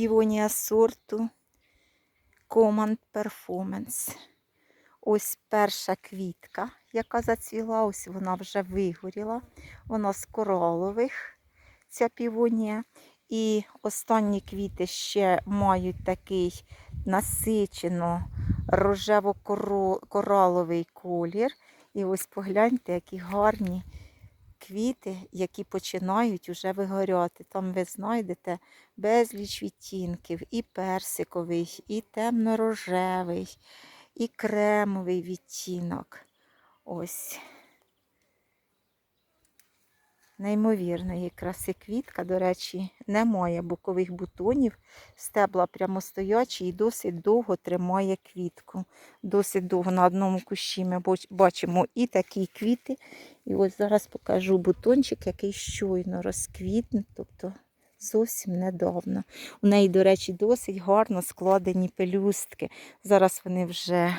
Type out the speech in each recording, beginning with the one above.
півонія сорту Command Performance. Ось перша квітка, яка зацвіла, ось вона вже вигоріла. Вона з коралових, ця півонія. І останні квіти ще мають такий насичено рожево-кораловий колір. І ось погляньте, які гарні квіти, які починають уже вигоряти. Там ви знайдете безліч відтінків, і персиковий, і темно-рожевий, і кремовий відтінок. Ось. Неймовірної краси квітка, до речі, немає бокових бутонів, стебла прямостоячі і досить довго тримає квітку. Досить довго на одному кущі ми бачимо і такі квіти. І ось зараз покажу бутончик, який щойно розквітне, тобто зовсім недавно. У неї, до речі, досить гарно складені пелюстки. Зараз вони вже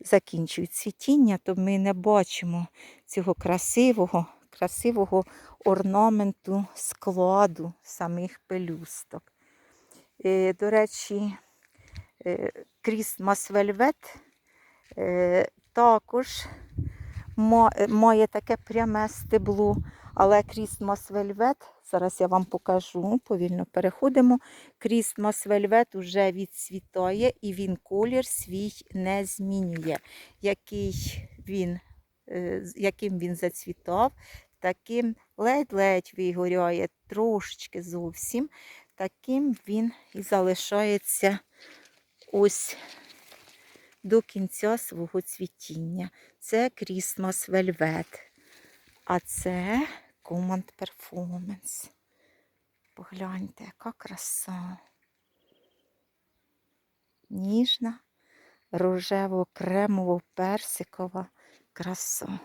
закінчують цвітіння, то ми не бачимо цього красивого, красивого орнаменту складу самих пелюсток. Е, До речі, е, Christmas Velvet е, також має таке пряме стебло, але Christmas Velvet, зараз я вам покажу, повільно переходимо. Christmas Velvet вже відцвітає і він колір свій не змінює. Який він, яким він зацвітав, таким ледь-ледь вигоряє, трошечки зовсім, таким він і залишається ось до кінця свого цвітіння. Це Christmas Velvet. А це Command Performance. Погляньте, яка краса. Ніжна, рожево-кремово-персикова краса.